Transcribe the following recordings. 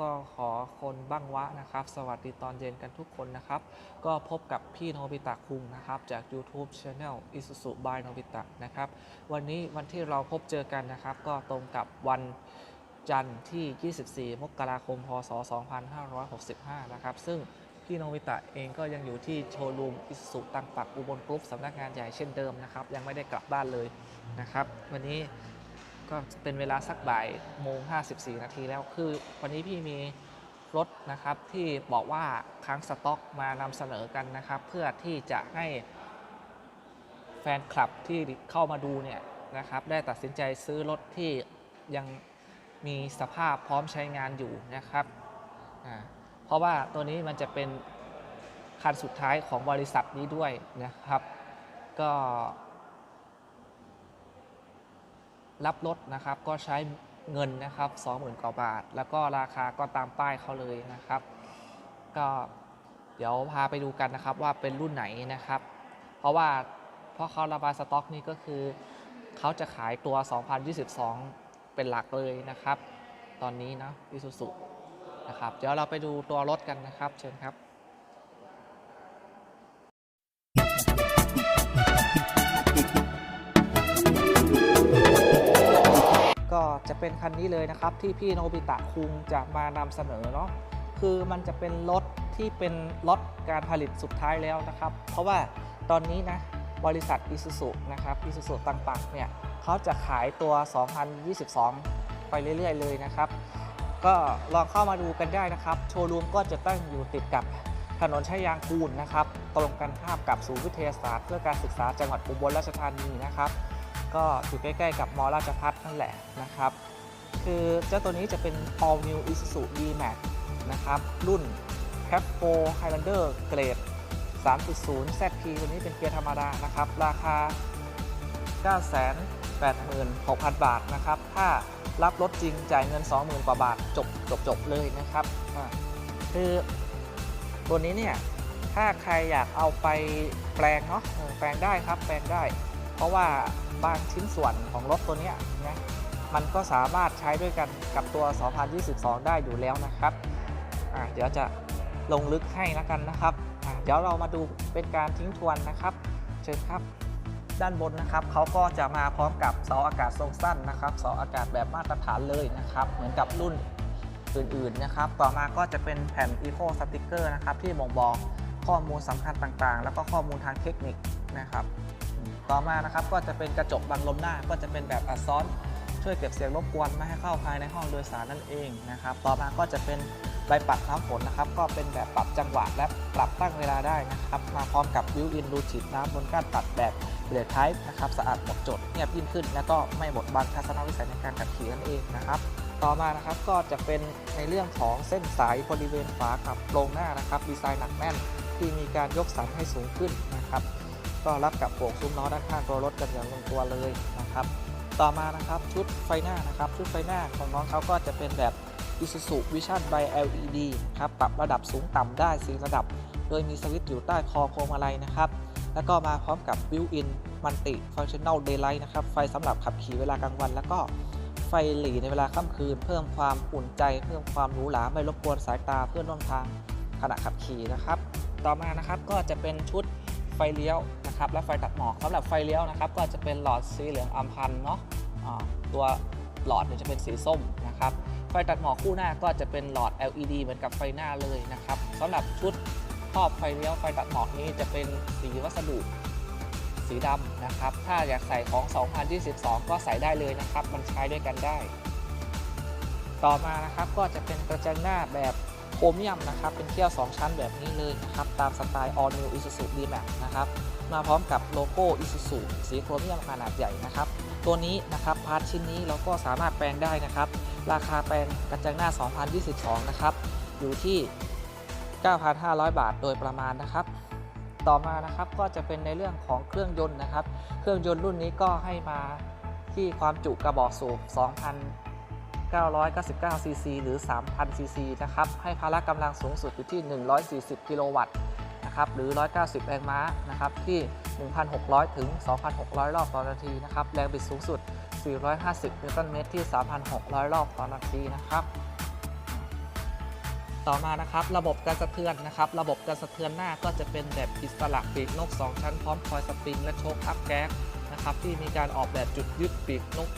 ก็ขอคนบ้างวะนะครับ สวัสดีตอนเย็นกันทุกคนนะครับ ก็พบกับพี่โนบิตะคุงนะครับ จาก YouTube Channel Isuzu by โนบิตะนะครับ วันนี้วันที่เราพบเจอกันนะครับ ก็ตรงกับวันจันทร์ที่ 24 มกราคม พศ 2565 นะครับ ซึ่งพี่โนบิตะเองก็ยังอยู่ที่โชว์รูมอิสุตังปักอุบลกรุ๊ปสำนักงานใหญ่เช่นเดิมนะครับ ยังไม่ได้กลับบ้านเลยนะครับ วันนี้ ก็เป็นเวลาสักบ่ายโมง54 นาทีแล้วคือ วันนี้พี่มีรถนะครับที่บอกว่าค้างสต็อกมานำเสนอกันนะครับ เพื่อที่จะให้แฟนคลับที่เข้ามาดูเนี่ยนะครับ ได้ตัดสินใจซื้อรถที่ยังมีสภาพพร้อมใช้งานอยู่นะครับเพราะว่าตัวนี้มันจะเป็นคันสุดท้ายของบริษัทนี้ด้วยนะครับ ก็ รับรถนะครับก็ใช้เงินนะครับ20,000กว่าบาท แล้วก็ราคาก็ตามป้ายเขาเลยนะครับ ก็เดี๋ยวพาไปดูกันนะครับว่าเป็นรุ่นไหนนะครับ เพราะว่าเพราะเขาระบายสต็อกนี่ก็คือเขาจะขายตัว 2022 เป็นหลักเลยนะครับ ตอนนี้นะอิซูซุนะครับ เดี๋ยวเราไปดูตัวรถกันนะครับ เชิญครับ จะเป็นคันนี้เลยนะครับ ที่พี่โนบิตะคุงจะมานำเสนอเนาะคือมันจะเป็นรถที่เป็นรถการผลิตสุดท้ายแล้วนะครับ เพราะว่าตอนนี้นะบริษัทอิซูซุนะครับอิซูซุตังปักเนี่ยเขาจะขายตัว 2022 ไปเรื่อยๆ เลยนะครับ ก็ลองเข้ามาดูกันได้นะครับ โชว์รูมก็จะตั้งอยู่ติดกับถนนชัยยางกูลนะครับ ตรงกันข้ามกับศูนย์วิทยาศาสตร์ เพื่อการศึกษาจังหวัดอุบลราชธานีนะครับ ก็อยู่ใกล้ๆกับมอราชพัฒนั่นแหละนะครับ คือเจ้าตัวนี้จะเป็น All New Isuzu D-Max นะครับ รุ่น c a p 4 Highlander เกรด 3.0 ZP ตัวนี้เป็นเกียร์ธรรมดานะครับ ราคา 986,000 บาทนะครับ ถ้ารับรถจริงจ่ายเงิน 20,000 กว่าบาท จบจบจบเลยนะครับคือตัวนี้เนี่ย ถ้าใครอยากเอาไปแปลงเนาะแปลงได้ครับ แปลงได้ เพราะว่าบางชิ้นส่วนของรถตัวนี้นะมันก็สามารถใช้ด้วยกันกับตัว 2022 ได้อยู่แล้วนะครับเดี๋ยวจะลงลึกให้แล้วกันนะครับเดี๋ยวเรามาดูเป็นการทิ้งทวนนะครับ เชิญครับด้านบนนะครับเขาก็จะมาพร้อมกับเสาอากาศทรงสั้นนะครับเสาอากาศแบบมาตรฐานเลยนะครับ เหมือนกับรุ่นอื่นๆนะครับ ต่อมาก็จะเป็นแผ่น Eco Sticker นะครับที่บ่งบอกข้อมูลสำคัญต่างๆ แล้วก็ข้อมูลทางเทคนิคนะครับ ต่อมานะครับก็จะเป็นกระจกบังลมหน้าก็จะเป็นแบบอัดซ้อนช่วยเก็บเสียงรบกวนไม่ให้เข้าภายในห้องโดยสารนั่นเองนะครับต่อมาก็จะเป็นใบปัดน้ำฝนนะครับ ก็เป็นแบบปรับจังหวะและปรับตั้งเวลาได้นะครับ มาพร้อมกับวิวอินรูฉีดน้ำบนก้านตัดแบบเบลดไทป์นะครับสะอาดหมดจดเงียบยิ่งขึ้น และก็ไม่บดบังทัศนวิสัยในการขับขี่นั่นเองนะครับ ต่อมานะครับก็จะเป็นในเรื่องของเส้นสายบริเวณฝากับโครงหน้านะครับ ดีไซน์หนักแน่นที่มีการยกสันให้สูงขึ้นนะครับ ก็รับกับโป่งซุ้มล้อด้านข้างตัวรถกันอย่างลงตัวเลยนะครับ ต่อมานะครับชุดไฟหน้านะครับ ชุดไฟหน้าของน้องเขาก็จะเป็นแบบ Isuzu Vision by LED ครับปรับระดับสูงต่ำได้4ระดับ โดยมีสวิตช์อยู่ใต้คอพวงมาลัยนะครับ แล้วก็มาพร้อมกับ Built-in Multi Functional Daylight นะครับ ไฟสำหรับขับขี่เวลากลางวัน แล้วก็ไฟหลีในเวลาค่ำคืน เพิ่มความอุ่นใจ เพิ่มความหรูหราไม่รบกวนสายตาเพื่อนร่วมทางขณะขับขี่นะครับ ต่อมานะครับก็จะเป็นชุด ไฟเลี้ยวนะครับและไฟตัดหมอกสำหรับไฟเลี้ยวนะครับก็จะเป็นหลอดสีเหลืองอัมพันเนาะตัวหลอดเนี่ยจะเป็นสีส้มนะครับไฟตัดหมอกคู่หน้าก็จะเป็นหลอด LED เหมือนกับไฟหน้าเลยนะครับสำหรับชุดครอบไฟเลี้ยวไฟตัดหมอกนี้จะเป็นสีวัสดุสีดำนะครับ ถ้าอยากใส่ของ 2022 ก็ใส่ได้เลยนะครับ มันใช้ด้วยกันได้ ต่อมานะครับก็จะเป็นกระจังหน้าแบบ โครเมียมนะครับ เป็นเที่ยว 2 ชั้นแบบนี้เลยนะครับ ตามสไตล์ All New Isuzu D-Max นะครับ มาพร้อมกับโลโก้ Isuzu สีโครเมียมขนาดใหญ่นะครับ ตัวนี้นะครับพาร์ทชิ้นนี้เราก็สามารถแปลงได้นะครับ ราคาแปลงกระจังหน้า 2022 นะครับ อยู่ที่ 9,500 บาทโดยประมาณนะครับต่อมานะครับก็จะเป็นในเรื่องของเครื่องยนต์นะครับ เครื่องยนต์รุ่นนี้ก็ให้มาที่ความจุกระบอกสูบ 999 ซีซี หรือ 3,000 ซีซี นะครับ ให้พละกำลังสูงสุดอยู่ที่ 140 กิโลวัตต์นะครับ หรือ 190 แรงม้า นะครับ ที่ 1,600 ถึง 2,600 รอบต่อนาที นะครับ แรงบิดสูงสุด 450 นิวตันเมตรที่ 3,600 รอบต่อนาที นะครับ ต่อมา นะครับ ระบบการสะเทือน นะครับ ระบบการสะเทือนหน้าก็จะเป็นแบบอิสระปีกนก 2 ชั้น พร้อมคอยสปริง และโชคอัพแก๊สนะครับ ที่มีการออกแบบจุดยึดปีกนก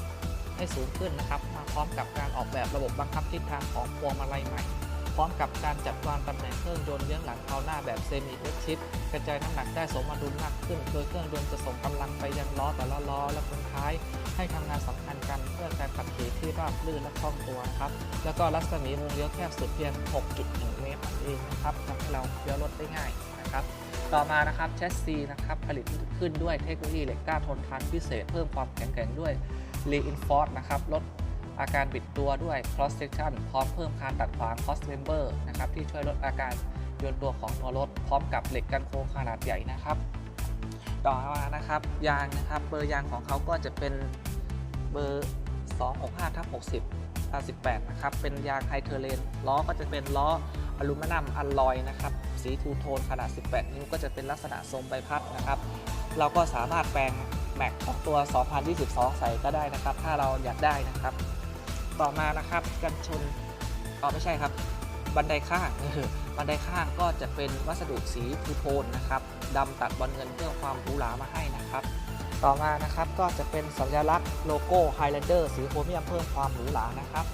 ให้สูงขึ้นนะครับ ร้อมกับการออกแบบระบบบังคับทิศทางของพวงมาลัยใหม่ พร้อมกับการจัดวางตำแหน่งเครื่องยนต์เลี้ยงหลังเท้าหน้าแบบเซมิเอชิปกระจายน้ำหนักได้สมดุลมากขึ้น โดยเครื่องยนต์จะส่งกำลังไปยังล้อแต่ละล้อและคนท้าย ให้ทำงานสัมพันธ์กันเพื่อการขับขี่ที่ราบรื่นและคล่องตัวครับ แล้วก็รัศมีวงเลี้ยวแคบสุดเพียง 6.1 เมตรนั่นเองนะครับทำให้เราเลี้ยวรถได้ง่ายนะครับต่อมานะครับแชสซีนะครับผลิตขึ้นด้วยเทคโนโลยีเหล็กกล้าทนทานพิเศษเพิ่มความแข็งแกร่งด้วย reinforce นะครับลด อาการบิดตัวด้วย cross section พร้อมเพิ่มการตัดขวาง cross member นะครับที่ช่วยลดอาการโยนตัวของตัวรถ พร้อมกับเหล็กกันโค้งขนาดใหญ่นะครับ ต่อมานะครับยางนะครับเบอร์ยางของเขาก็จะเป็นเบอร์265ทับ60 18นะครับเป็นยางไฮเทอร์เลนล้อก็จะเป็นล้ออลูมิเนียมอัลลอยนะครับสีทูโทนขนาด 18 นิ้วก็จะเป็นลักษณะทรงใบพัดนะครับ เราก็สามารถแปลงแม็กของตัว 2022 ใส่ก็ได้นะครับ ถ้าเราอยากได้นะครับ ต่อมานะครับกันชนอ๋อไม่ใช่ครับ บันไดข้างบันไดข้างก็จะเป็นวัสดุสีทูโทนนะครับดำตัดบอลเงินเพื่อความหรูหรามาให้นะครับ ต่อมานะครับก็จะเป็นสัญลักษณ์โลโก้ Highlander สีโครเมียมเพิ่มความหรูหรานะครับ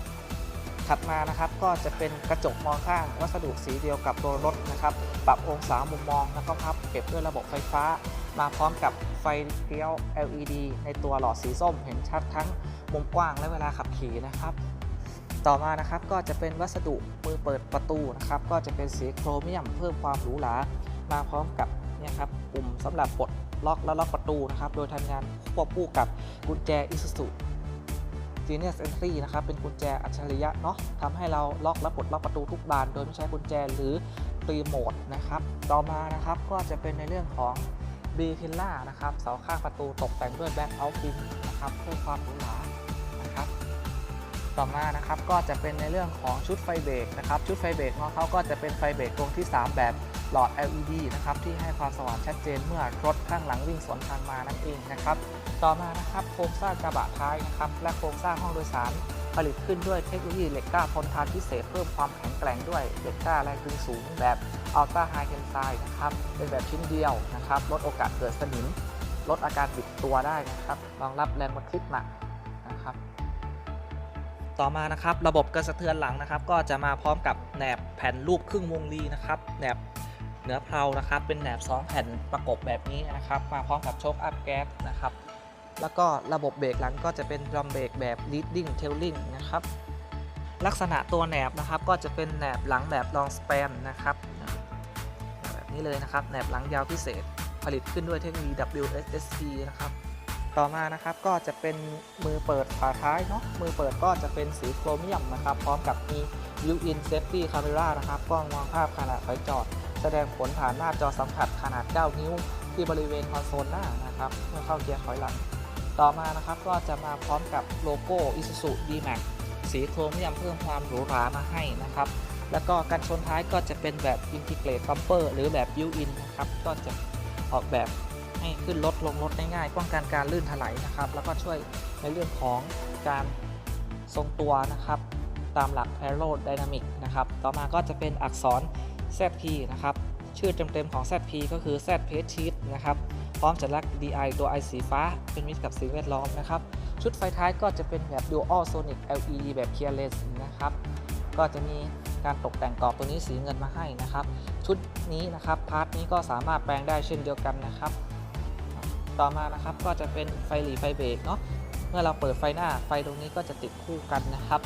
ถัดมานะครับก็จะเป็นกระจกมองข้างวัสดุสีเดียวกับตัวรถนะครับ ปรับองศามุมมองแล้วก็พับเก็บด้วยระบบไฟฟ้า มาพร้อมกับไฟเลี้ยว LED ในตัวหลอดสีส้มเห็นชัดทั้งมุมกว้างและเวลาขับขี่นะครับต่อมานะครับก็จะเป็นวัสดุมือเปิดประตูนะครับก็จะเป็นสีโครเมียมเพิ่มความหรูหรามาพร้อมกับเนี่ยครับปุ่มสำหรับปลดล็อกและล็อกประตูนะครับโดยทำงานควบคู่กับกุญแจ Isuzu Genius Entry นะครับเป็นกุญแจอัจฉริยะเนาะทำให้เราล็อกและปลดล็อกประตูทุกบาน โดยไม่ใช้กุญแจหรือรีโมทนะครับต่อมานะครับก็จะเป็นในเรื่องของ b ีพิลล่านะครับเสาข้างประตูตกแต่งด้วยแบ็คเอาท์ฟินนะครับเพื่อความหรูหรานะครับ ต่อมานะครับก็จะเป็นในเรื่องของชุดไฟเบรกนะครับ ชุดไฟเบรกของเขาก็จะเป็นไฟเบรกดวงที่ 3 แบบหลอด LED นะครับที่ให้ความสว่างชัดเจนเมื่อรถข้างหลังวิ่งสวนทางมานั่นเองนะครับ ต่อมานะครับโครงสร้างกระบะท้ายนะครับและโครงสร้างห้องโดยสารผลิตขึ้นด้วยเทคโนโลยีเหล็กกล้าทนทานพิเศษเพิ่มความแข็งแกร่งด้วยเหล็กกล้าแรงดึงสูงแบบ อัลต a าไฮเทนไซด์นะครับเป็นแบบชิ้นเดียวนะครับลดโอกาสเกิดสนิม ลดอาการบิดตัวได้นะครับรองรับแรงบรรทุกหนักนะครับต่อมานะครับระบบกระสะเทือนหลังนะครับ ก็จะมาพร้อมกับแหนบแผ่นรูปครึ่งวงรีนะครับแหนบเนื้อเพลานะครับ เป็นแหนบสองแผ่นประกบแบบนี้นะครับ มาพร้อมกับโชคอัพแก๊สนะครับแล้วก็ระบบเบรกหลังก็จะเป็นดรัมเบรกแบบ leading tailing นะครับลักษณะตัวแหนบนะครับก็จะเป็นแหนบหลังแบบ long span นะครับ นี้เลยนะครับแหนบหลังยาวพิเศษ ผลิตขึ้นด้วยเทคโนโลยี WSSP นะครับต่อมานะครับก็จะเป็นมือเปิดฝาท้ายเนาะมือเปิดก็จะเป็นสีโครเมียมนะครับ พร้อมกับมี built-in safety camera นะครับกล้องมองภาพขณะถอยจอด แสดงผลผ่านหน้าจอสัมผัสขนาด 9 นิ้ว ที่บริเวณคอนโซลหน้านะครับเมื่อเข้าเกียร์ถอยหลัง ต่อมานะครับก็จะมาพร้อมกับโลโก้ Isuzu D-Max สีโครเมียมเพิ่มความหรูหรามาให้นะครับ แล้วก็กันชนท้ายก็จะเป็นแบบ Integrate Bumper หรือแบบ Built-in นะครับ ก็จะออกแบบให้ขึ้นรถลงรถได้ง่าย ป้องกันการลื่นถลายนะครับ แล้วก็ช่วยในเรื่องของการทรงตัวนะครับ ตามหลัก Aerodynamic นะครับ ต่อมาก็จะเป็นอักษร ZP นะครับ ชื่อเต็มๆของ ZP ก็คือ Z p a g e Sheet นะครับ พร้อมจะลักษณ์ DI ตัว I สีฟ้า เป็นมิตรกับสิ่งแวดล้อมนะครับ ชุดไฟท้ายก็จะเป็นแบบ Dual Sonic LED แบบ Keyless นะครับ ก็จะมีการตกแต่งกรอบตัวนี้สีเงินมาให้นะครับ ชุดนี้นะครับพาร์ทนี้ก็สามารถแปลงได้เช่นเดียวกันนะครับ ต่อมานะครับก็จะเป็นไฟหลีไฟเบรกเนาะเมื่อเราเปิดไฟหน้าไฟตรงนี้ก็จะติดคู่กันนะครับ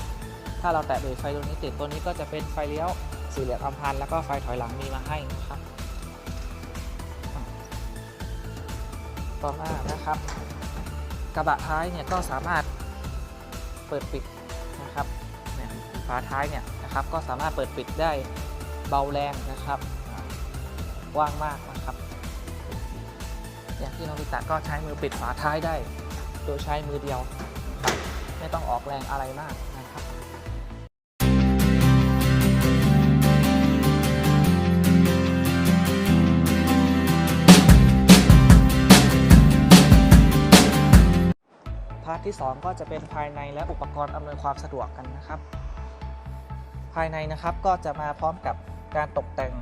ถ้าเราแตะเบรกไฟตรงนี้ติดตัวนี้ก็จะเป็นไฟเลี้ยวสีเหลืองอัมพันแล้วก็ไฟถอยหลังมีมาให้นะครับ ต่อมานะครับ กระบะท้ายเนี่ยก็สามารถเปิดปิดนะครับ ฝาท้ายเนี่ยนะครับก็สามารถเปิดปิดได้เบาแรงนะครับอ่ากว้างมากนะครับ อย่างที่โนบิตะก็ใช้มือปิดฝาท้ายได้ โดยใช้มือเดียวไม่ต้องออกแรงอะไรมากนะครับพาร์ทที่ 2 ก็จะเป็นภายในและอุปกรณ์อำนวยความสะดวกกันนะครับ ภายในนะครับ ก็จะมาพร้อมกับการตกแต่ง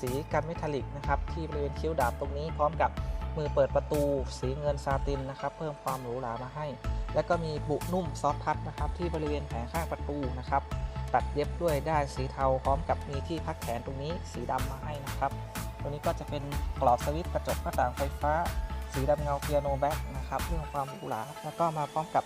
สีกันเมทัลลิกนะครับ ที่บริเวณคิ้วดาบตรงนี้พร้อมกับมือเปิดประตูสีเงินซาตินนะครับ เพิ่มความหรูหรามาให้ แล้วก็มีบุนุ่มซอฟทัชนะครับ ที่บริเวณแผงข้างประตูนะครับ ตัดเย็บด้วยได้ายสีเทาพร้อมกับมีที่พักแขนตรงนี้สีดำมาให้นะครับตัวนี้ก็จะเป็นกรอบสวิตช์กระจกหน้าต่างไฟฟ้า สีดำเงาเปียโนแบ็กนะครับเรื่องความหรูหราแล้วก็มาพร้อมกับ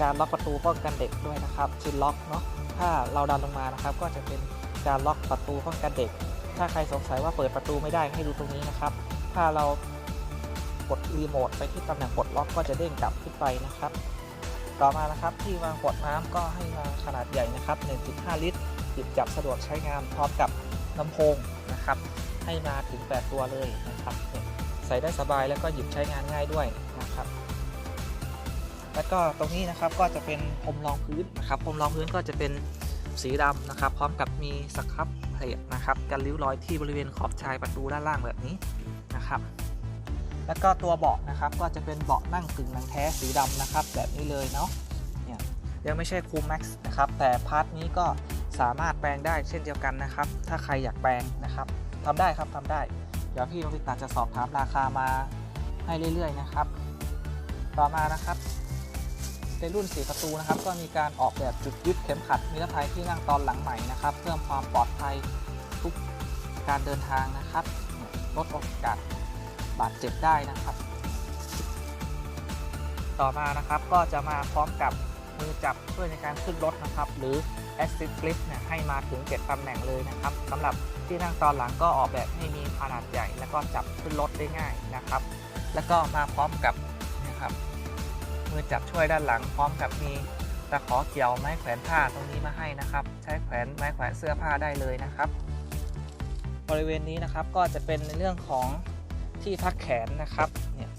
การล็อกประตูป้องกันเด็กด้วยนะครับชินล็อกเนาะถ้าเราดันลงมานะครับ ก็จะเป็นการล็อกประตูป้องกันเด็ก ถ้าใครสงสัยว่าเปิดประตูไม่ได้ให้ดูตรงนี้นะครับ ถ้าเรากดรีโมทไปที่ตำแหน่งปลดล็อกก็จะเด้งกลับขึ้นไปนะครับ ต่อมานะครับที่วางขวดน้ำก็ให้มาขนาดใหญ่นะครับ 1.5 ลิตรหยิบจับสะดวกใช้งานพร้อมกับลำโพงนะครับ ให้มาถึง 8 ตัวเลยนะครับ ใส่ได้สบายแล้วก็หยิบใช้งานง่ายด้วยนะครับ แล้วก็ตรงนี้นะครับก็จะเป็นพรมรองพื้นนะครับพรมรองพื้นก็จะเป็นสีดำนะครับ พร้อมกับมีสครับเพลทนะครับกันริ้วรอยที่บริเวณขอบชายประตูด้านล่างแบบนี้นะครับ แล้วก็ตัวเบาะนะครับก็จะเป็นเบาะนั่งกึ่งหนังแท้สีดำนะครับ แบบนี้เลยเนาะเนี่ยยังไม่ใช่คูลแม็กซ์นะครับ แต่พาร์ทนี้ก็สามารถแปลงได้เช่นเดียวกันนะครับ ถ้าใครอยากแปลงนะครับทำได้ครับทำได้ เดี๋ยวพี่นพิตาจะสอบถามราคามาให้เรื่อยๆนะครับ ต่อมานะครับ ในรุ่น 4 ประตูนะครับ ก็มีการออกแบบจุดยึดเข็มขัดนิรภัยที่นั่งตอนหลังใหม่นะครับ เพิ่มความปลอดภัยทุกการเดินทางนะครับ ลดโอกาสบาดเจ็บได้นะครับ ต่อมานะครับก็จะมาพร้อมกับมือจับช่วยในการขึ้นรถนะครับ หรือ Assist Grip เนี่ยให้มาถึง 7ตำแหน่งเลยนะครับสำหรับที่นั่งตอนหลังก็ออกแบบให้มีขนาดใหญ่ แล้วก็จับขึ้นรถได้ง่ายนะครับ แล้วก็มาพร้อมกับนะครับ มือจับช่วยด้านหลังพร้อมกับมีตะขอเกี่ยวไม้แขวนผ้าตรงนี้มาให้นะครับ ใช้แขวนไม้แขวนเสื้อผ้าได้เลยนะครับ บริเวณนี้นะครับก็จะเป็นในเรื่องของที่พักแขนนะครับเนี่ย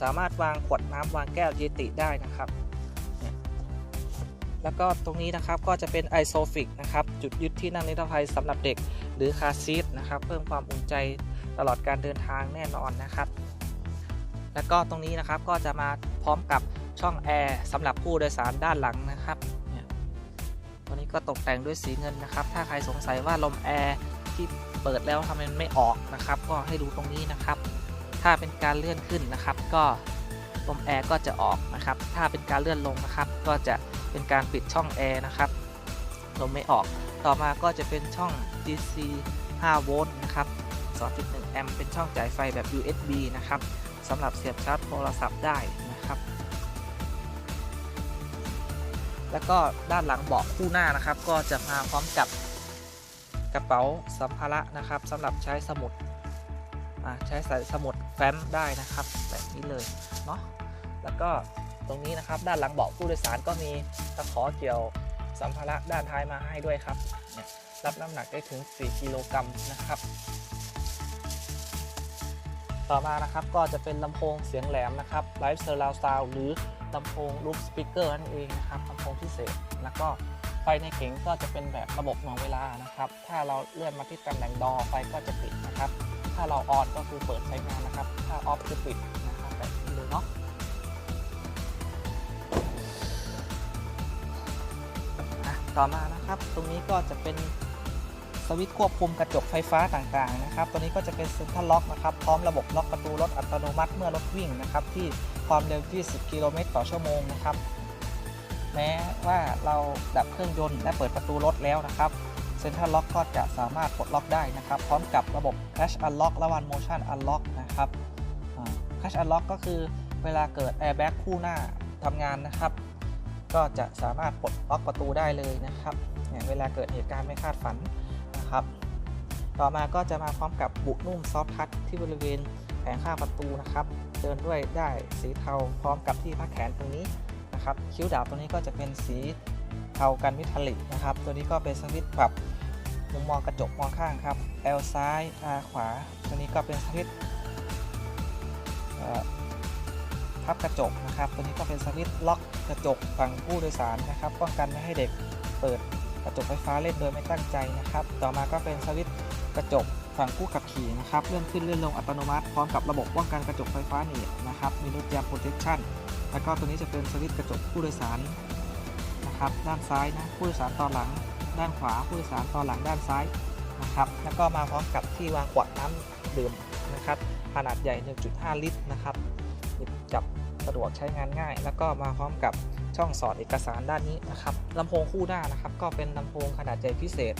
สามารถวางขวดน้ำวางแก้วเยติได้นะครับ แล้วก็ตรงนี้นะครับก็จะเป็นไอโซฟิกนะครับจุดยึดที่นั่งนิรภัยสำหรับเด็กหรือคาซีทนะครับเพิ่มความอุ่นใจตลอดการเดินทางแน่นอนนะครับ แล้วก็ตรงนี้นะครับก็จะมาพร้อมกับ ช่องแอร์สำหรับผู้โดยสารด้านหลังนะครับตัวนี้ก็ตกแต่งด้วยสีเงินนะครับ ถ้าใครสงสัยว่าลมแอร์ที่เปิดแล้วทำไมมันไม่ออกนะครับ ก็ให้ดูตรงนี้นะครับ ถ้าเป็นการเลื่อนขึ้นนะครับ ก็ลมแอร์ก็จะออกนะครับ ถ้าเป็นการเลื่อนลงนะครับ ก็จะเป็นการปิดช่องแอร์นะครับลมไม่ออก ต่อมาก็จะเป็นช่อง DC 5 โวลต์นะครับ 2.1 แอมป์เป็นช่องจ่ายไฟแบบ USB นะครับสำหรับเสียบชาร์จโทรศัพท์ได้นะครับ แล้วก็ด้านหลังเบาะคู่หน้านะครับ ก็จะมาพร้อมกับกระเป๋าสัมภาระนะครับสำหรับใช้สมุดใช้ใส่สมุดแฟ้มได้นะครับ แบบนี้เลยเนาะแล้วก็ตรงนี้นะครับด้านหลังเบาะผู้โดยสารก็มีตะขอเกี่ยวสัมภาระด้านท้ายมาให้ด้วยครับเนี่ยรับน้ำหนักได้ถึง 4 กิโลกรัมนะครับ ต่อมานะครับก็จะเป็นลำโพงเสียงแหลมนะครับ Live Surround Sound หรือ ลำโพง Loop Speaker นั่นเองนะครับลำโพงพิเศษ แล้วก็ไฟในเก๋งก็จะเป็นแบบระบบหน่วงเวลานะครับ ถ้าเราเลื่อนมาที่ตำแหน่งดอไฟก็จะปิดนะครับ ถ้าเราออนก็คือเปิดใช้งานนะครับ ถ้าออฟคือปิดนะครับแบบนี้เลยเนาะอะต่อมานะครับ ตรงนี้ก็จะเป็นสวิตช์ควบคุมกระจกไฟฟ้าต่างๆนะครับ ตัวนี้ก็จะเป็นเซ็นทรัลล็อกนะครับ พร้อมระบบล็อกประตูรถอัตโนมัติเมื่อรถวิ่งนะครับที่ ความเร็ว 20 กิโลเมตรต่อชั่วโมงนะครับ แม้ว่าเราดับเครื่องยนต์และเปิดประตูรถแล้วนะครับเซ็นทรัลล็อกก็จะสามารถปลดล็อกได้นะครับ พร้อมกับระบบ Crash Unlock และ One Motion Unlock นะครับอ่า Crash Unlock ก็คือเวลาเกิด Airbag คู่หน้าทำงานนะครับ ก็จะสามารถปลดล็อกประตูได้เลยนะครับเนี่ยเวลาเกิดเหตุการณ์ไม่คาดฝันนะครับ ต่อมาก็จะมาพร้อมกับบุนุ่มซอฟทัชที่บริเวณแผงข้างประตูนะครับ เดินด้วยได้สีเทาพร้อมกับที่พักแขนตรงนี้นะครับ คิ้วดาบตัวนี้ก็จะเป็นสีเทากันวิทาลิกนะครับ ตัวนี้ก็เป็นสวิตช์ปรับมุมมองกระจกมองข้างครับ L ซ้าย R ขวา ตัวนี้ก็เป็นสวิตช์พับกระจกนะครับ ตัวนี้ก็เป็นสวิตช์ล็อกกระจกฝั่งผู้โดยสารนะครับป้องกันไม่ให้เด็กเปิดกระจกไฟฟ้าเล่นโดยไม่ตั้งใจนะครับ ต่อมาก็เป็นสวิตช์กระจก ฝั่งผู้ขับขี่นะครับเลื่อนขึ้นเลื่อนลงอัตโนมัติพร้อมกับระบบป้องกันกระจกไฟฟ้าหนีบนะครับมีรถยางโปรเทคชั่นแล้วก็ตัวนี้จะเป็นสวิตช์กระจกผู้โดยสารนะครับด้านซ้ายนะผู้โดยสารตอนหลัง ด้านขวาผู้โดยสารตอนหลังด้านซ้ายนะครับแล้วก็มาพร้อมกับที่วางขวดน้ำดื่มนะครับขนาดใหญ่ 1.5 ลิตรนะครับหยิบจับสะดวกใช้งานง่าย แล้วก็มาพร้อมกับช่องสอดเอกสารด้านนี้นะครับลำโพงคู่หน้านะครับก็เป็นลำโพงขนาดใหญ่พิเศษ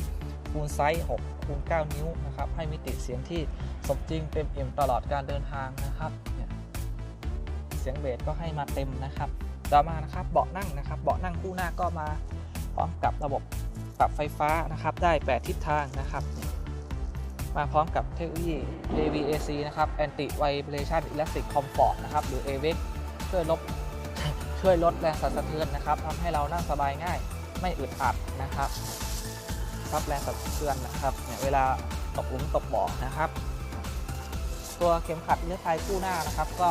คูณไซส์ 6 คูณ 9 นิ้วนะครับ ให้มิติเสียงที่สมจริงเต็มเอิ่มตลอดการเดินทางนะครับเสียงเบสก็ให้มาเต็มนะครับ ต่อมานะครับเบาะนั่งนะครับ เบาะนั่งคู่หน้าก็มาพร้อมกับระบบปรับไฟฟ้านะครับ ได้ 8 ทิศทางนะครับ มาพร้อมกับเทคโนโลยี AVAC นะครับ Anti Vibration Electric Comfort นะครับ หรือ AVEC ช่วยลบช่วยลดแรงสั่นสะเทือนนะครับทำให้เรานั่งสบายง่าย ไม่อึดอัดนะครับ รับแรงสั่นสะเทือนนะครับเนี่ยเวลาตกหลุมตกบ่อนะครับ ตัวเข็มขัดนิรภัยคู่หน้านะครับ ก็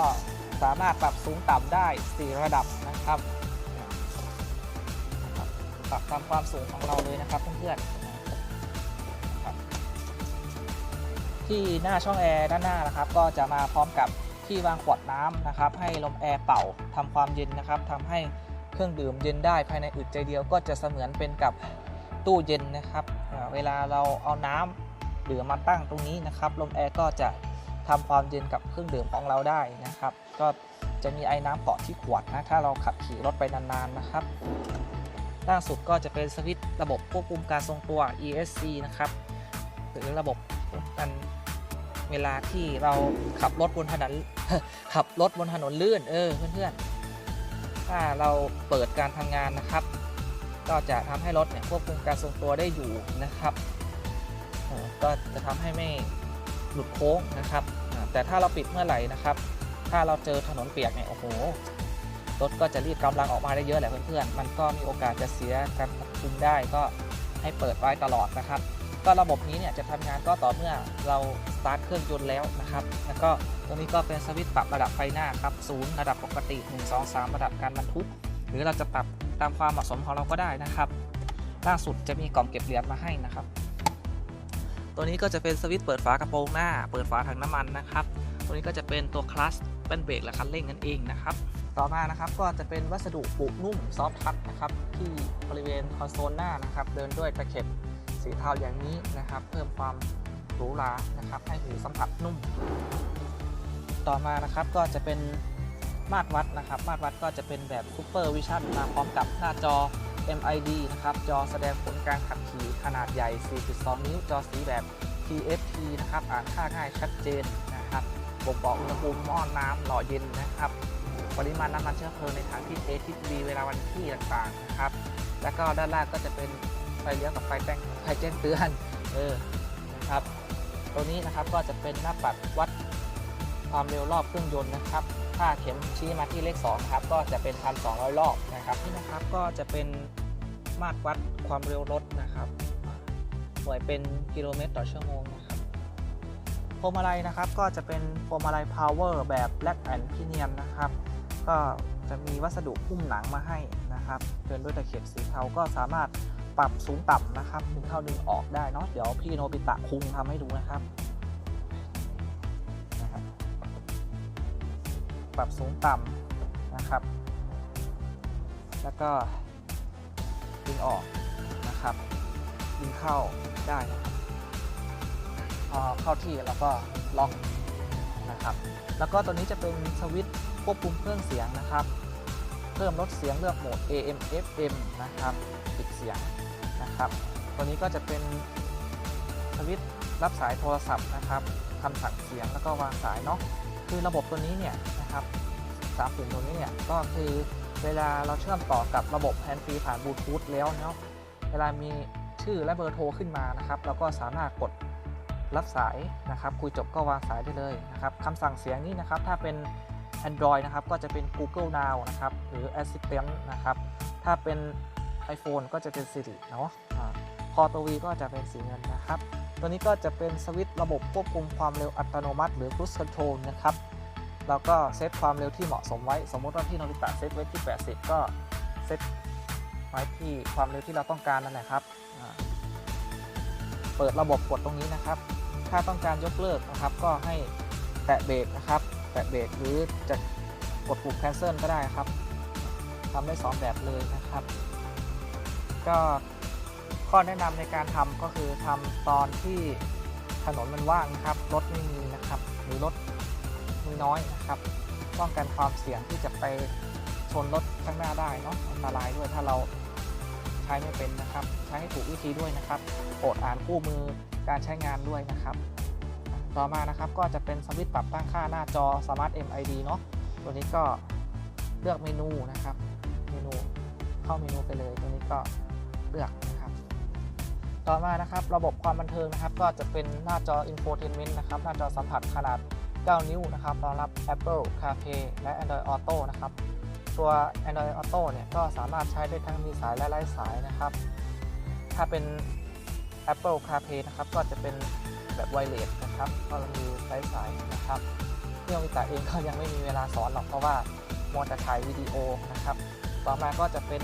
สามารถปรับสูงต่ำได้ 4 ระดับนะครับปรับตามความสูงของเราเลยนะครับเพื่อนๆที่หน้าช่องแอร์ด้านหน้านะครับ ก็จะมาพร้อมกับที่วางขวดน้ำนะครับ ให้ลมแอร์เป่าทำความเย็นนะครับทำให้เครื่องดื่มเย็นได้ภายในอึดใจเดียวก็จะเสมือนเป็นกับ ตู้เย็นนะครับ เวลาเราเอาน้ำดื่มมาตั้งตรงนี้นะครับลมแอร์ก็จะทำความเย็นกับเครื่องดื่มของเราได้นะครับ ก็จะมีไอ้น้ำเกาะที่ขวดนะถ้าเราขับขี่รถไปนานๆนะครับล่าสุดก็จะเป็นสวิตช์ระบบควบคุมการทรงตัว ESC นะครับหรือระบบป้องกันเวลาที่เราขับรถบนถนนขับรถบนถนนลื่นเออเพื่อนๆถ้าเราเปิดการทำงานนะครับ ก็จะทำให้รถเนี่ยควบคุมการทรงตัวได้อยู่นะครับ ก็จะทำให้ไม่หลุดโค้งนะครับ แต่ถ้าเราปิดเมื่อไหร่นะครับ ถ้าเราเจอถนนเปียกเนี่ยโอ้โหรถก็จะรีดกำลังออกมาได้เยอะแหละเพื่อนๆ มันก็มีโอกาสจะเสียการควบคุมได้ก็ให้เปิดไว้ตลอดนะครับ ก็ระบบนี้เนี่ยจะทำงานก็ต่อเมื่อเราสตาร์ทเครื่องยนต์แล้วนะครับ แล้วก็ตัวนี้ก็เป็นสวิตช์ปรับระดับไฟหน้าครับศูนย์ระดับปกติ 1 2 3 ระดับการบรรทุก หรือเราจะปรับ ตามความเหมาะสมของเราก็ได้นะครับ ล่าสุดจะมีกล่องเก็บเหรียญมาให้นะครับ ตัวนี้ก็จะเป็นสวิตช์เปิดฝากระโปรงหน้า เปิดฝาถังน้ำมันนะครับ ตัวนี้ก็จะเป็นตัวคลัสเป็นเบรกและคันเร่งนั่นเองนะครับ ต่อมานะครับก็จะเป็นวัสดุปุนุ่มซอฟทัชนะครับที่บริเวณคอนโซลหน้านะครับ เดินด้วยตะเข็บสีเทาอย่างนี้นะครับ เพิ่มความหรูหรานะครับ ให้หูสัมผัสนุ่ม ต่อมานะครับก็จะเป็น มาตรวัดนะครับ มาตรวัดก็จะเป็นแบบซูเปอร์วิชั่นมาพร้อมกับหน้าจอ MID นะครับ จอแสดงผลการขับขี่ขนาดใหญ่ 4.2 นิ้ว จอสีแบบ TFT นะครับ อ่านค่าง่ายชัดเจนนะครับบ่งบอกอุณหภูมิหม้อน้ำหล่อเย็นนะครับ ปริมาณน้ำมันเชื้อเพลิงในถังที่ A ที่ B เวลาวันที่ต่างๆนะครับ แล้วก็ด้านล่างก็จะเป็นไฟเลี้ยวกับไฟแจ้งไฟแจ้งเตือน เออ นะครับ ตัวนี้นะครับก็จะเป็นหน้าปัดวัดความเร็วรอบเครื่องยนต์นะครับ ถ้าเข็มชี้มาที่เลข2ครับก็จะเป็น1,200รอบนะครับนี่นะครับก็จะเป็นมาตรวัดความเร็วรถนะครับหน่วยเป็นกิโลเมตรต่อชั่วโมงนะครับพวงมาลัยนะครับก็จะเป็นพวงมาลัย power แบบ black and premium นะครับก็จะมีวัสดุหุ้มหนังมาให้นะครับเดินด้วยตะเข็บสีเทาก็สามารถปรับสูงต่ำนะครับดึงเข้าดึงออกได้เนาะเดี๋ยวพี่โนบิตะคุงทำให้ดูนะครับ ปรับสูงต่ำนะครับ แล้วก็ดึงออกนะครับดึงเข้าได้นะครับพอเข้าที่แล้วก็ล็อกนะครับ แล้วก็ตัวนี้จะเป็นสวิตช์ควบคุมเครื่องเสียงนะครับ เพิ่มลดเสียงเลือกโหมด AM FM นะครับปิดเสียงนะครับ ตัวนี้ก็จะเป็นสวิตช์รับสายโทรศัพท์นะครับคำสั่งเสียงแล้วก็วางสายเนาะคือระบบตัวนี้เนี่ย นะครับสามปุ่มตัวนี้เนี่ยก็คือเวลาเราเชื่อมต่อกับระบบแฮนด์ฟรีผ่านบลูทูธแล้วเนาะเวลามีชื่อและเบอร์โทรขึ้นมานะครับเราก็สามารถกดรับสายนะครับ คุยจบก็วางสายได้เลยนะครับคำสั่งเสียงนี้นะครับถ้าเป็น Android นะครับก็จะเป็น Google Now นะครับหรือ Assistant นะครับถ้าเป็น iPhone ก็จะเป็น Siri เนาะอ่าพอตัว V ก็จะเป็นสีเงินนะครับ ตัวนี้ก็จะเป็นสวิตช์ระบบควบคุมความเร็วอัตโนมัติ หรือ Cruise Control นะครับ เราก็เซตความเร็วที่เหมาะสมไว้ สมมติว่าพี่โนบิตะเซตไว้ที่ 80 ก็เซตไว้ที่ความเร็วที่เราต้องการนั่นแหละครับ เปิดระบบกดตรงนี้นะครับ ถ้าต้องการยกเลิกนะครับ ก็ให้แตะเบรกนะครับ แตะเบรกหรือจะกดปุ่ม cancel ก็ได้ครับทำได้สองแบบเลยนะครับ ก็ก็แนะนำในการทำก็คือทำตอนที่ถนนมันว่างครับ รถไม่มีนะครับ หรือรถ มีน้อยนะครับป้องกันความเสี่ยงที่จะไปชนรถข้างหน้าได้เนาะอันตรายด้วยถ้าเราใช้ไม่เป็นนะครับ ใช้ให้ถูกวิธีด้วยนะครับโปรดอ่านคู่มือการใช้งานด้วยนะครับ ต่อมานะครับก็จะเป็นสวิตช์ปรับตั้งค่าหน้าจอ Smart MID เนาะตัวนี้ก็เลือกเมนูนะครับ เมนูเข้าเมนูไปเลย ตัวนี้ก็เลือกนะครับ ต่อมานะครับระบบความบันเทิงนะครับ ก็จะเป็นหน้าจอ Infotainment นะครับ หน้าจอสัมผัสขนาด 9 นิ้วนะครับรองรับ Apple CarPlay และ Android Auto นะครับ ตัว Android Auto เนี่ยก็สามารถใช้ได้ทั้งมีสายและไร้สายนะครับ ถ้าเป็น Apple CarPlay นะครับ ก็จะเป็นแบบไวเลสนะครับ ก็มีไร้สายนะครับเรื่องวิตาเองก็ยังไม่มีเวลาสอนหรอกเพราะว่ามัวแต่ถ่ายวิดีโอนะครับ ต่อมาก็จะเป็น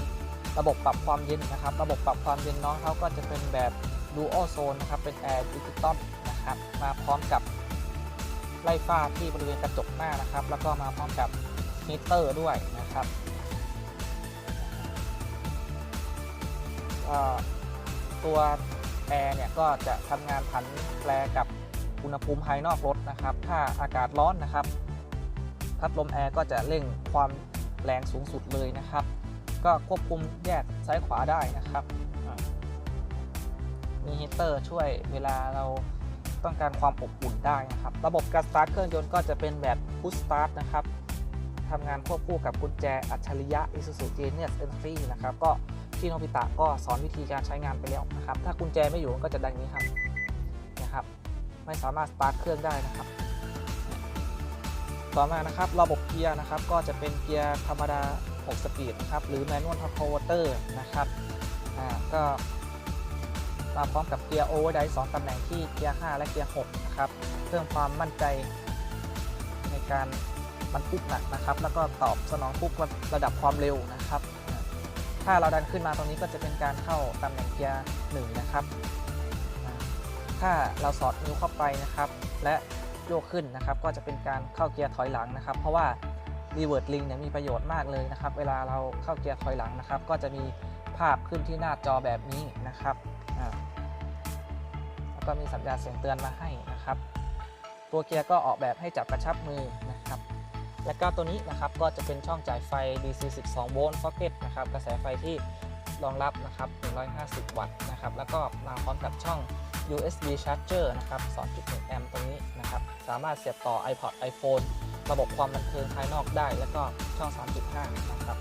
ระบบปรับความเย็นนะครับ ระบบปรับความเย็นน้องเขาก็จะเป็นแบบ Dual Zone นะครับ เป็น Air Digital นะครับ มาพร้อมกับ ไล่ฟ้าที่บริเวณกระจกหน้านะครับ แล้วก็มาพร้อมกับฮีเตอร์ด้วยนะครับเอ่อตัวแอร์เนี่ยก็จะทำงานผันแปรกับอุณหภูมิภายนอกรถนะครับ ถ้าอากาศร้อนนะครับ พัดลมแอร์ก็จะเร่งความแรงสูงสุดเลยนะครับ ก็ควบคุมแยกซ้ายขวาได้นะครับอ่ามีฮีเตอร์ช่วยเวลาเรา ต้องการความอบอุ่นได้นะครับ ระบบการสตาร์ทเครื่องยนต์ก็จะเป็นแบบพุชสตาร์ทนะครับทำงานควบคู่กับกุญแจอัจฉริยะ Isuzu Genius Entry นะครับ ก็ที่โนบิตะก็สอนวิธีการใช้งานไปแล้วนะครับ ถ้ากุญแจไม่อยู่มันก็จะดังนี้ครับนะครับ ไม่สามารถสตาร์ทเครื่องได้นะครับ ต่อมานะครับระบบเกียร์นะครับ ก็จะเป็นเกียร์ธรรมดา 6 สปีดนะครับ หรือ Manual Torque Converter นะครับ อ่า ก็ มาพร้อมกับเกียร์ Overdrive 2ตำแหน่งที่เกียร์ 5 และเกียร์ 6 นะครับ เพิ่มความมั่นใจในการบรรทุกหนักนะครับ แล้วก็ตอบสนองทุกระดับความเร็วนะครับ ถ้าเราดันขึ้นมาตรงนี้ก็จะเป็นการเข้าตำแหน่งเกียร์1นะครับ ถ้าเราสอดนิ้วเข้าไปนะครับ และโยกขึ้นนะครับ ก็จะเป็นการเข้าเกียร์ถอยหลังนะครับ เพราะว่ารีเวิร์ดลิงเนี่ยมีประโยชน์มากเลยนะครับ เวลาเราเข้าเกียร์ถอยหลังนะครับ ก็จะมีภาพขึ้นที่หน้าจอแบบนี้นะครับ แล้วก็มีสัญญาณเสียงเตือนมาให้นะครับ ตัวเกียร์ก็ออกแบบให้จับกระชับมือนะครับ และก็ตัวนี้นะครับก็จะเป็นช่องจ่ายไฟ DC 12 โวลต์ socket นะครับกระแสไฟที่รองรับนะครับ 150 วัตต์นะครับ แล้วก็มาพร้อมกับช่อง USB charger นะครับ 2.1 แอมป์ตรงนี้นะครับ สามารถเสียบต่อ iPod iPhone ระบบความบันเทิงภายนอกได้ แล้วก็ช่อง 3.5 นะครับ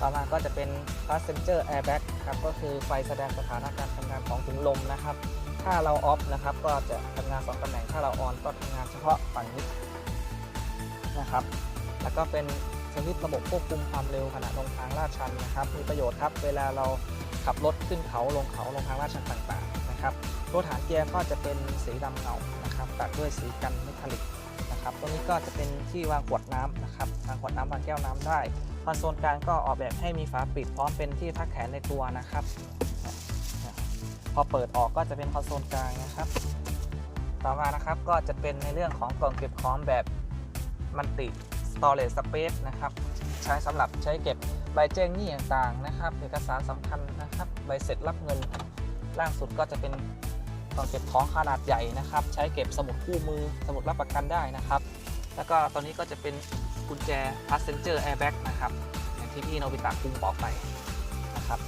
ต่อมาก็จะเป็น passenger airbag ครับก็คือไฟแสดงสถานะการทำงานของถุงลมนะครับ ถ้าเราออฟนะครับก็จะทำงาน 2ตำแหน่ง ถ้าเราออนก็ทำงานเฉพาะฝั่งนี้นะครับ แล้วก็เป็นสวิตระบบควบคุมความเร็วขณะลงทางลาดชันนะครับ มีประโยชน์ครับ เวลาเราขับรถขึ้นเขาลงเขาลงทางลาดชันต่างๆนะครับตัวฐานเกียร์ก็จะเป็นสีดำเงานะครับตัดด้วยสีกันเมทัลลิก นะครับตรงนี้ก็จะเป็นที่วางขวดน้ำนะครับวางขวดน้ำวางแก้วน้ำได้คอนโซลกลางก็ออกแบบให้มีฝาปิดพร้อมเป็นที่พักแขนในตัวนะครับ พอเปิดออกก็จะเป็นคอนโซลกลางนะครับ ต่อมานะครับก็จะเป็นในเรื่องของกล่องเก็บของแบบมันติ storage space นะครับใช้สำหรับใช้เก็บใบแจ้งหนี้ต่างๆนะครับ เอกสารสำคัญนะครับ ใบเสร็จรับเงินล่างสุดก็จะเป็น กล่องเก็บของขนาดใหญ่นะครับ ใช้เก็บสมุดคู่มือสมุดรับประกันได้นะครับ แล้วก็ตัวนี้ก็จะเป็นกุญแจ passenger airbag นะครับอย่างที่พี่โนบิตะคุงบอกไปนะครับ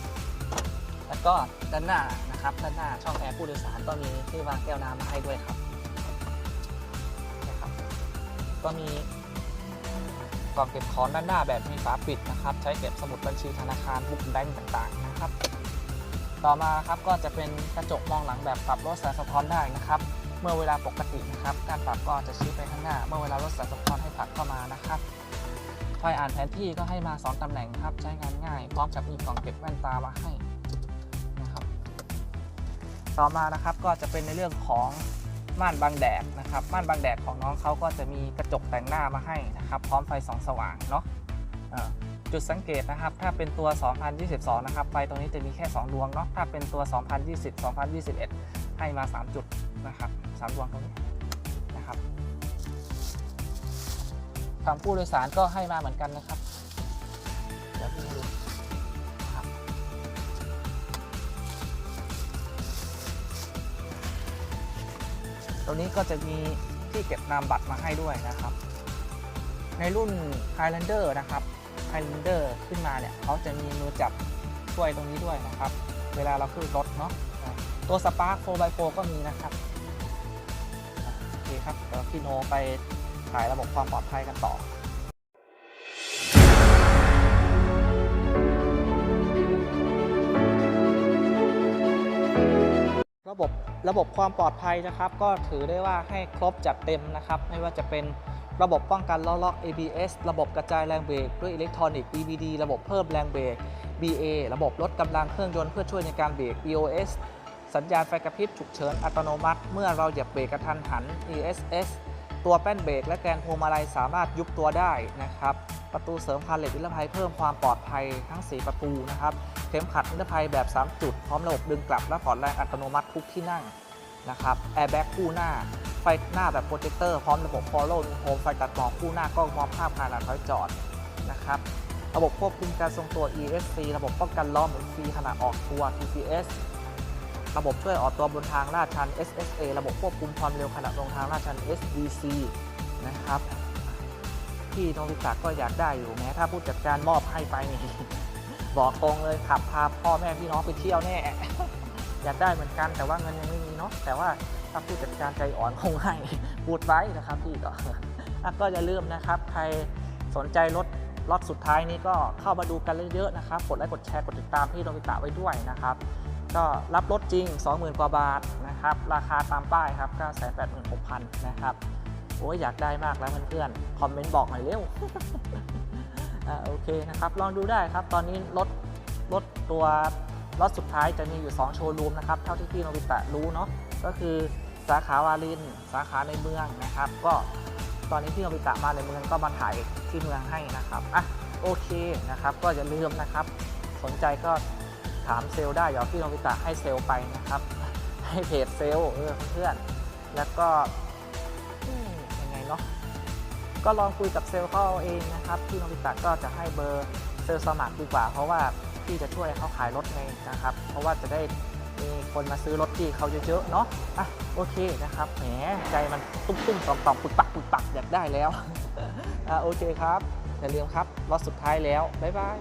แล้วก็ด้านหน้านะครับด้านหน้าช่องแอร์ผู้โดยสารก็มีที่วางแก้วน้ำมาให้ด้วยครับนะครับ ก็มีกล่องเก็บของด้านหน้าแบบมีฝาปิดนะครับ ใช้เก็บสมุดบัญชีธนาคารบุ๊กแบงก์ต่างๆนะครับ ต่อมาครับก็จะเป็นกระจกมองหลังแบบปรับลดแสงสะท้อนได้นะครับเมื่อเวลาปกตินะครับการปรับก็จะชี้ไปข้างหน้า เมื่อเวลาลดแสงสะท้อนให้ผลักเข้ามานะครับไฟอ่านแผนที่ก็ให้มา 2ตำแหน่งครับใช้งานง่าย พร้อมกับมีกล่องเก็บแว่นตามาให้นะครับต่อมานะครับก็จะเป็นในเรื่องของม่านบังแดดนะครับม่านบังแดดของน้องเขาก็จะมีกระจกแต่งหน้ามาให้นะครับ พร้อมไฟส่องสว่างเนาะ จุดสังเกตนะครับ ถ้าเป็นตัว 2022 นะครับไปตรงนี้จะมีแค่ 2 ดวงเนาะถ้าเป็นตัว 2020 2021 ให้มา 3 จุดนะครับ3ดวงตรงนี้นะครับฝั่งผู้โดยสารก็ให้มาเหมือนกันนะครับตรงนี้ก็จะมีที่เก็บนามบัตรมาให้ด้วยนะครับ ในรุ่น Highlander นะครับ Highlander ขึ้นมาเนี่ยเขาจะมีมือจับช่วยตรงนี้ด้วยนะครับ เวลาเราขึ้นรถเนาะอ่าตัว Spark 4x4 ก็มีนะครับโอเคครับเดี๋ยวพี่โนไปถ่ายระบบความปลอดภัยกันต่อระบบระบบความปลอดภัยนะครับ ก็ถือได้ว่าให้ครบจัดเต็มนะครับ ไม่ว่าจะเป็น ระบบป้องกันล้อล็อก ABS ระบบกระจายแรงเบรกด้วยอิเล็กทรอนิกส์ BBD ระบบเพิ่มแรงเบรก BA ระบบลดกำลังเครื่องยนต์เพื่อช่วยในการเบรก BOS สัญญาณไฟกระพริบฉุกเฉินอัตโนมัติ เมื่อเราเหยียบเบรกกระทันหัน ESS ตัวแป้นเบรกและแกนพวงมาลัยสามารถยุบตัวได้นะครับ ประตูเสริมคานเหล็กนิรภัยเพิ่มความปลอดภัยทั้ง 4 ประตูนะครับ เข็มขัดนิรภัยแบบ 3 จุด พร้อมระบบดึงกลับและผ่อนแรงอัตโนมัติทุกที่นั่ง นะครับแอร์แบ็กคู่หน้า ไฟหน้าแบบโปรเจคเตอร์พร้อมระบบ Follow Me Home ไฟตัดหมอกคู่หน้ากล้องมองภาพขณะถอยจอดนะครับระบบควบคุมการทรงตัว ESC ระบบป้องกันล้อหมุนฟรีขณะออกตัว TCS ระบบช่วยออกตัวบนทางลาดชัน SSA ระบบควบคุมความเร็วขณะลงทางลาดชัน SDC นะครับพี่โนบิตะก็อยากได้อยู่แม้ถ้าผู้จัดการมอบให้ไปนี่บอกตรงเลยขับพาพ่อแม่พี่น้องไปเที่ยวแน่ อยากได้เหมือนกันแต่ว่าเงินยังไม่มี เนาะแต่ว่าถ้าผู้จัดการใจอ่อนคงให้พูดไว้นะครับพี่ก็ก็อย่าลืมนะครับ ใครสนใจรถล็อตสุดท้ายนี้ก็เข้ามาดูกันเยอะๆนะครับ กดไลค์กดแชร์กดติดตามพี่โนบิตะไว้ด้วยนะครับ ก็รับรถจริง 20,000 กว่าบาทนะครับ ราคาตามป้ายครับ 986,000 นะครับ โอ้ยอยากได้มากแล้วเพื่อนๆ คอมเมนต์บอกหน่อยเร็วอ่าโอเคนะครับ ลองดูได้ครับ ตอนนี้รถรถตัว รถสุดท้ายจะมีอยู่ 2 โชว์รูมนะครับ เท่าที่พี่โนบิตะรู้เนาะ ก็คือสาขาวาริน สาขาในเมืองนะครับ ก็ตอนนี้พี่โนบิตะมาในเมืองก็มาถ่ายที่เมืองให้นะครับ อะโอเคนะครับ ก็อย่าลืมนะครับ สนใจก็ถามเซลล์ได้เดี๋ยวพี่โนบิตะให้เซลล์ไปนะครับ ให้เพจเซลล์เออเพื่อน แล้วก็ยังไงเนาะ ก็ลองคุยกับเซลล์เขาเอาเองนะครับ พี่โนบิตะก็จะให้เบอร์เซลล์สมัครดีกว่า เพราะว่า ที่จะช่วยเขาขายรถไงนะครับ เพราะว่าจะได้มีคนมาซื้อรถที่เขาเยอะๆเนาะอะโอเคนะครับแหมใจมันตุ้มๆต่อมๆปึกปักปึกปักอยากได้แล้วอะโอเคครับอย่าลืมครับรถสุดท้ายแล้วบ๊ายบาย